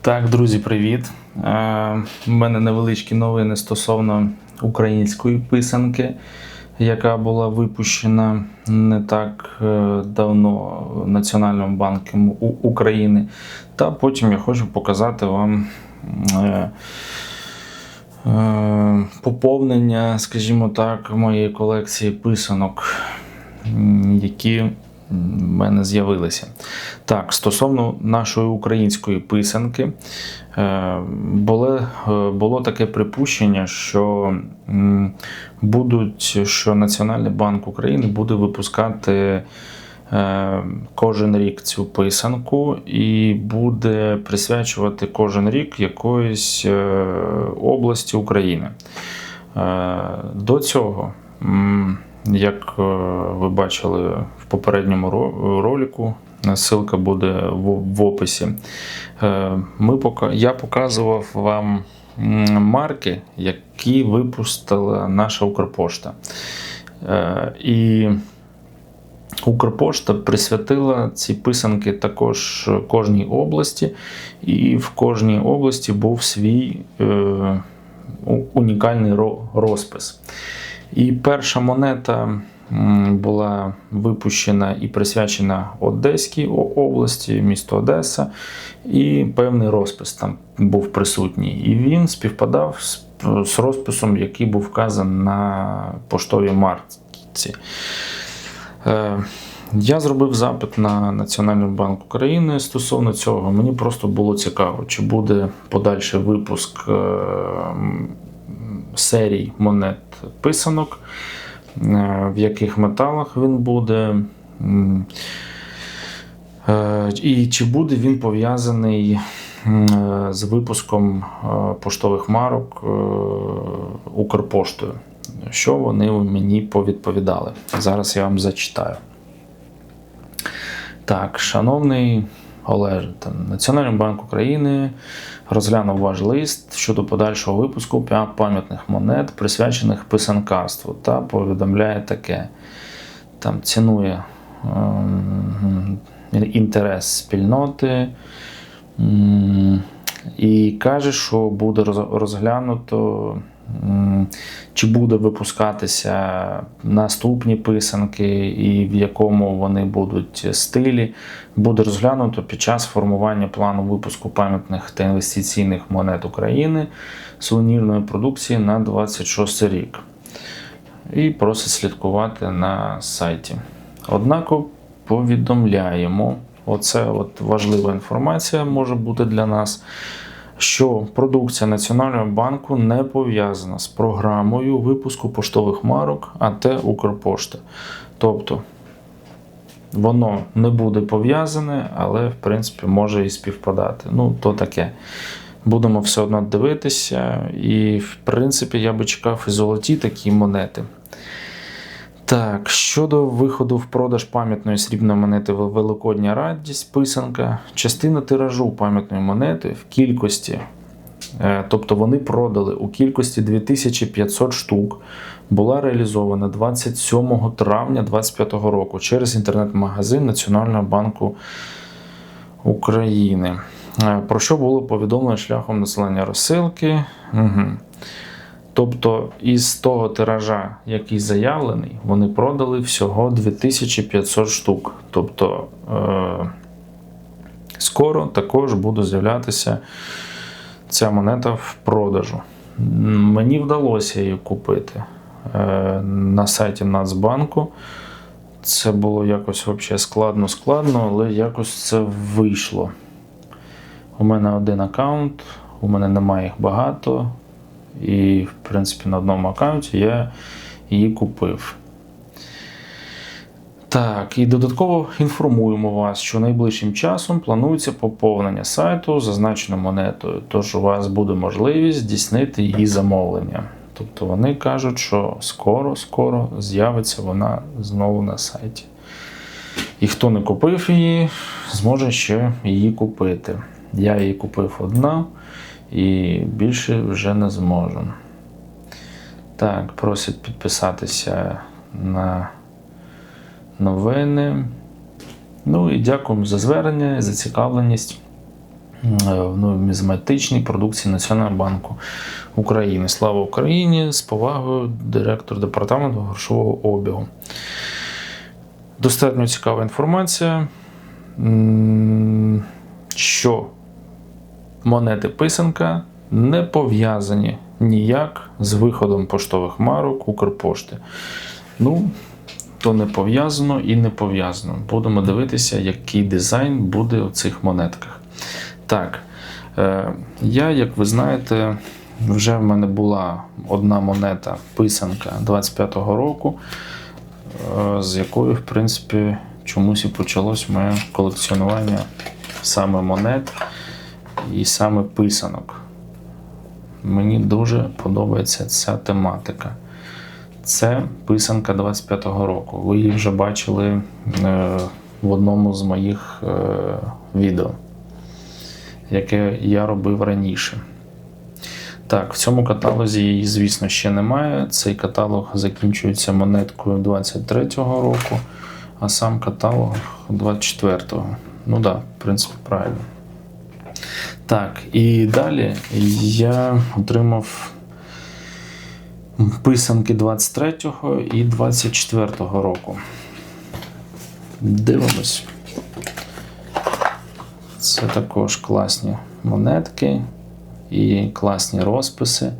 Так, друзі, привіт. Е, У мене невеличкі новини стосовно української писанки, яка була випущена не так е, давно Національним банком України. Та потім я хочу показати вам е, е, поповнення, скажімо так, моєї колекції писанок, які в мене з'явилися. Так, стосовно нашої української писанки, е, було, е, було таке припущення, що будуть, що Національний банк України буде випускати е, кожен рік цю писанку і буде присвячувати кожен рік якоїсь області України. До цього, як ви бачили в попередньому ро- ролику, ссылка буде в, в описі. Е, Ми я показував вам марки, які випустила наша Укрпошта. Е, І Укрпошта присвятила ці писанки також кожній області, і в кожній області був свій е, унікальний розпис. І перша монета була випущена і присвячена Одеській області, місто Одеса, і певний розпис там був присутній. І він співпадав з, розписом, який був вказаний на поштовій марці. Е, Я зробив запит на Національний банк України стосовно цього. Мені просто було цікаво, чи буде подальший випуск е, серій монет писанок, в яких металах він буде. е, І чи буде він пов'язаний е, з випуском е, поштових марок е, Укрпоштою? Що вони мені повідповідали? Зараз я вам зачитаю. Так, шановний Олеже, та Національний банк України розглянув ваш лист щодо подальшого випуску пам'ятних монет, присвячених писанкарству, та повідомляє таке. Там цінує ем, інтерес спільноти м, і каже, що буде розглянуто. Чи буде випускатися наступні писанки, і в якому вони будуть стилі, буде розглянуто під час формування плану випуску пам'ятних та інвестиційних монет України сувенірної продукції на 26 рік. І просить слідкувати на сайті. Однако повідомляємо, оце от важлива інформація може бути для нас, що продукція Національного банку не пов'язана з програмою випуску поштових марок АТ Укрпошта. Тобто воно не буде пов'язане, але в принципі може і співпадати. Ну, то таке. Будемо все одно дивитися, і в принципі я би чекав і золоті такі монети. Так, щодо виходу в продаж пам'ятної срібної монети Великодня радість, писанка, частина тиражу пам'ятної монети в кількості, е, тобто вони продали у кількості 2500 штук, була реалізована 27 травня 2025 року через інтернет-магазин Національного банку України. Е, Про що було повідомлено шляхом населення розсилки. Угу. Тобто із того тиража, який заявлений, вони продали всього 2500 штук. Тобто е- скоро також буде з'являтися ця монета в продажу. Мені вдалося її купити е- на сайті Нацбанку. Це було якось взагалі складно-складно, але якось це вийшло. У мене один аккаунт, у мене немає їх багато. І, в принципі, на одному аккаунті я її купив. Так, і додатково інформуємо вас, що найближчим часом планується поповнення сайту зазначеною монетою, тож у вас буде можливість здійснити її замовлення. Тобто вони кажуть, що скоро-скоро з'явиться вона знову на сайті. І хто не купив її, зможе ще її купити. Я її купив одна і більше вже не зможу. Так, просять підписатися на новини. Ну і дякуємо за звернення, зацікавленість. в нумізматичній продукції Національного банку України. Слава Україні! З повагою, директор департаменту грошового обігу. Достатньо цікава інформація, що монети писанка не пов'язані ніяк з виходом поштових марок Укрпошти. Ну, то не пов'язано і не пов'язано. Будемо дивитися, який дизайн буде у цих монетках. Так, е, я, як ви знаєте, вже в мене була одна монета писанка 25-го року, е, з якою, в принципі, чомусь і почалось моє колекціонування саме монет і саме писанок. Мені дуже подобається ця тематика. Це писанка 25-го року. Ви її вже бачили е, в одному з моїх е, відео, яке я робив раніше. Так, в цьому каталозі її, звісно, ще немає. Цей каталог закінчується монеткою 23-го року, а сам каталог 24-го. Ну так, да, в принципі, правильно. Так, і далі я отримав писанки 23-го і 24-го року. Дивимось. Це також класні монетки і класні розписи.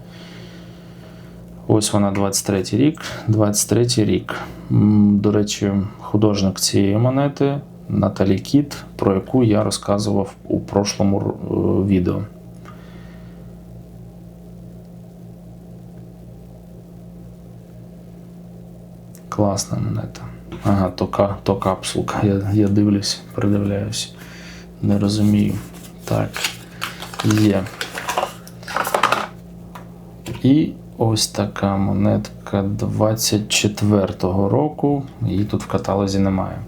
Ось вона 23 рік. 23 рік. До речі, художник цієї монети Наталі Кіт, про яку я розказував у прошлому е, відео. Класна монета. Ага, то, то капсулка. Я, я дивлюсь, придивляюсь. Не розумію. Так, є. І ось така монетка 24-го року. Її тут в каталозі немає.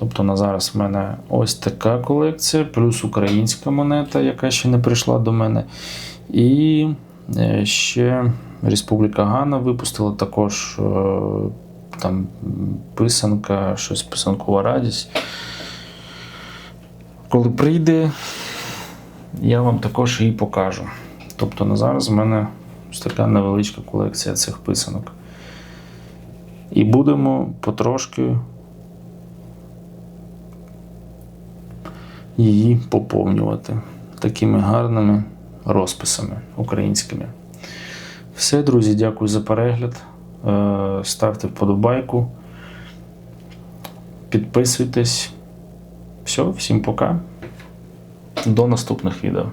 Тобто на зараз в мене ось така колекція, плюс українська монета, яка ще не прийшла до мене. І е, ще Республіка Гана випустила також е, там писанка, щось писанкова радість. Коли прийде, я вам також її покажу. Тобто на зараз в мене ось така невеличка колекція цих писанок. І будемо потрошки її поповнювати такими гарними розписами українськими. Все, друзі, дякую за перегляд. Е, Ставте вподобайку. Підписуйтесь. Все, всім пока. До наступних відео.